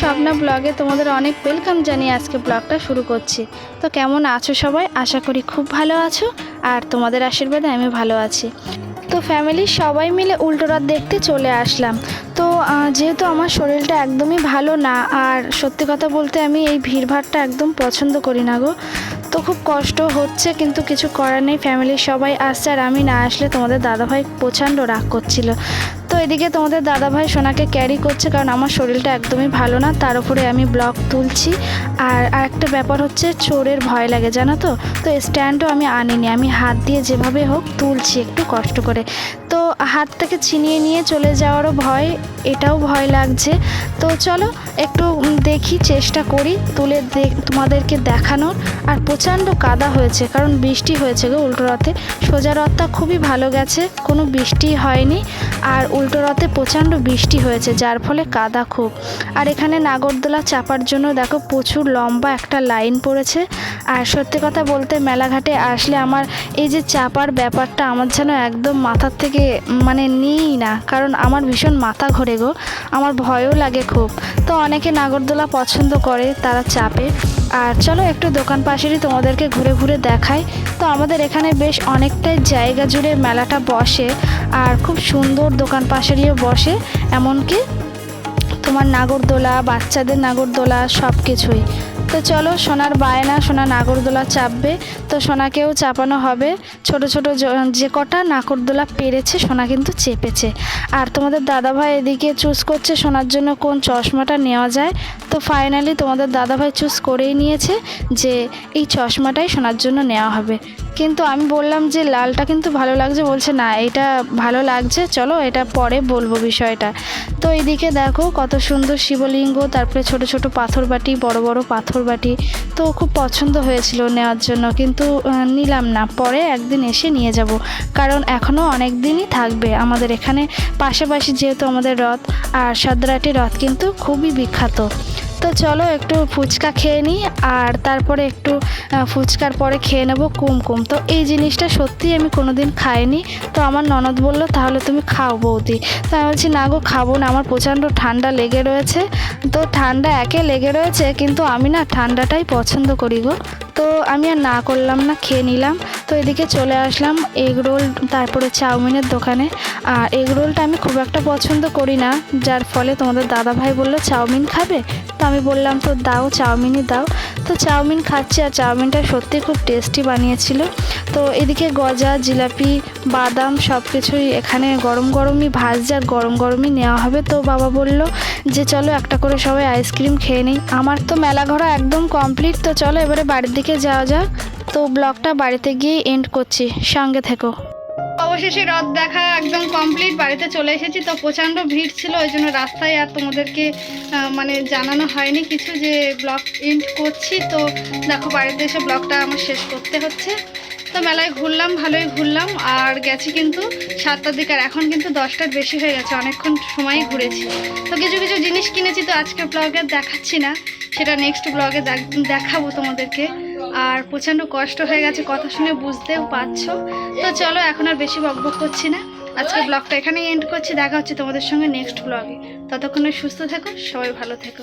স্বপ্না ব্লগে তোমাদের অনেক ওয়েলকাম জানিয়ে আজকে ব্লগটা শুরু করছি। তো কেমন আছো সবাই? আশা করি খুব ভালো আছো আর তোমাদের আশীর্বাদে আমি ভালো আছি। তো ফ্যামিলির সবাই মিলে উল্টো রাত দেখতে চলে আসলাম। তো যেহেতু আমার শরীরটা একদমই ভালো না, আর সত্যি কথা বলতে আমি এই ভিড়ভাড়টা একদম পছন্দ করি না গো। তো খুব কষ্ট হচ্ছে, কিন্তু কিছু করার নেই। ফ্যামিলির সবাই আসছে আর আমি না আসলে তোমাদের দাদাভাই প্রচণ্ড রাগ করছিল। তো এদিকে তোমাদের দাদাভাই সোনাকে ক্যারি করছে কারণ আমার শরীরটা একদমই ভালো না, তার উপরে আমি ব্লগ তুলছি। আর আরেকটা ব্যাপার হচ্ছে, চোরের ভয় লাগে, জানো তো? তো স্ট্যান্ডও আমি আনিনি, আমি হাত দিয়ে যেভাবে হোক তুলছি একটু কষ্ট করে। তো হাত থেকে ছিনিয়ে নিয়ে চলে যাওয়ারও ভয়, এটাও ভয় লাগছে। তো চলো, একটু দেখি, চেষ্টা করি, তুলে তোমাদেরকে দেখানোর। আর প্রচণ্ড কাদা হয়েছে, কারণ বৃষ্টি হয়েছে গো উল্টো রথে। সোজা রথটা খুবই ভালো গেছে, কোনো বৃষ্টি হয়নি, আর উল্টো রথে প্রচণ্ড বৃষ্টি হয়েছে, যার ফলে কাদা খুব। আর এখানে নাগরদোলা চাপার জন্য দেখো প্রচুর লম্বা একটা লাইন পড়েছে। আর সত্যি কথা বলতে মেলাঘাটে আসলে আমার এই যে চাপার ব্যাপারটা আমার যেন একদম মাথার থেকে মানে নিই না, কারণ আমার ভীষণ মাথা ঘোরে গো, আমার ভয়ও লাগে খুব। তো অনেকে নাগরদোলা পছন্দ করে, তারা চাপে। আর চলো একটু দোকান পাশেরই তোমাদেরকে ঘুরে ঘুরে দেখাই। তো আমাদের এখানে বেশ অনেকটাই জায়গা জুড়ে মেলাটা বসে আর খুব সুন্দর দোকান পাশেরইও বসে, এমনকি তোমার নাগরদোলা, বাচ্চাদের নাগরদোলা সব কিছুই তো চলো, সোনার বায়না, সোনা নাগরদোলা চাপবে। তো সোনাকেও চাপানো হবে। ছোট ছোট যে কটা নাগরদোলা পেরেছে, সোনা কিন্তু চেপেছে। আর তোমাদের দাদাভাই এদিকে চুজ করছে, সোনার জন্য কোন চশমাটা নেওয়া যায়। তো ফাইনালি তোমাদের দাদাভাই চুজ করেই নিয়েছে যে এই চশমাটাই সোনার জন্য নেওয়া হবে। কিন্তু আমি বললাম যে, লালটা কিন্তু ভালো লাগছে। বলছে, না, এটা ভালো লাগছে। চলো এটা পরে বলব বিষয়টা। তো এইদিকে দেখো কত সুন্দর শিবলিঙ্গ, তারপরে ছোট ছোট পাথর বাটি বড় বড় পাথর বাটি তো খুব পছন্দ হয়েছিল নেওয়ার জন্য। কিন্তু নিলাম না। পরে একদিন এসে নিয়ে যাব। কারণ এখনও অনেক দিনই থাকবে আমাদের এখানে। পাশাপাশি যেহেতু আমাদের রথ, আর সাদরাটি রথ কিন্তু খুবই বিখ্যাত। চলো একটু ফুচকা খেয়ে নিই, আর তারপরে একটু ফুচকার পরে খেয়ে নেব কুমকুম। তো এই জিনিসটা সত্যিই আমি কোনোদিন খাইনি। তো আমার ননদ বলল, তাহলে তুমি খাও বৌদি। তো আমি বলছি, না গো, খাব না। আমার প্রচণ্ড ঠান্ডা লেগে রয়েছে। তো ঠান্ডা একে লেগে রয়েছে, কিন্তু আমি না ঠান্ডাটাই পছন্দ করি গো। তো আমি আর না করলাম না, খেয়ে নিলাম। তো এদিকে চলে আসলাম এগ রোল, তারপরে চাউমিনের দোকানে। আর এগ রোলটা আমি খুব একটা পছন্দ করি না, যার ফলে তোমাদের দাদা ভাই বলল, চাউমিন খাবে? তো আমি বললাম, তো দাও, চাউমিনই দাও। তো চাউমিন খাচ্ছি, আর চাউমিনটা সত্যি খুব টেস্টি বানিয়েছিল। তো এদিকে গজা, জিলাপি, বাদাম সব কিছুই এখানে গরম গরমই ভাজছে, আর গরম গরমই নেওয়া হবে। তো বাবা বলল যে, চলো একটা করে সবাই আইসক্রিম খেয়ে নিই। আমার তো মেলা ঘোরা একদম কমপ্লিট, তো চলো এবারে বাড়ির দিকে যাওয়া যাক। তো ব্লগটা বাড়িতে গিয়ে এন্ড করছি। সঙ্গে থেকো। অবশেষে রথ দেখা একদম কমপ্লিট বাড়িতে চলে এসেছি। তো প্রচণ্ড ভিড় ছিল, ওই জন্য রাস্তায় আর তোমাদেরকে মানে জানানো হয়নি কিছু যে ব্লগ এন্ড করছি। তো দেখো, বাড়িতে এসে ব্লগটা আমার শেষ করতে হচ্ছে। তো মেলায় ঘুরলাম, ভালোই ঘুরলাম। আর গেছি কিন্তু সাতটার দিকে, আর এখন কিন্তু দশটার বেশি হয়ে গেছে, অনেকক্ষণ সময়ই ঘুরেছি। তো কিছু কিছু জিনিস কিনেছি, তো আজকে ব্লগে দেখাচ্ছি না। সেটা নেক্সট ব্লগে দেখাবো তোমাদেরকে। আর প্রচণ্ড কষ্ট হয়ে গেছে, কথা শুনে বুঝতেও পারছ। তো চলো, এখন আর বেশি বকবক করছি না। আজকে ব্লগটা এখানেই এন্ড করছি, দেখা হচ্ছে তোমাদের সঙ্গে নেক্সট ব্লগে ততক্ষণে সুস্থ থেকো, সবাই ভালো থেকো।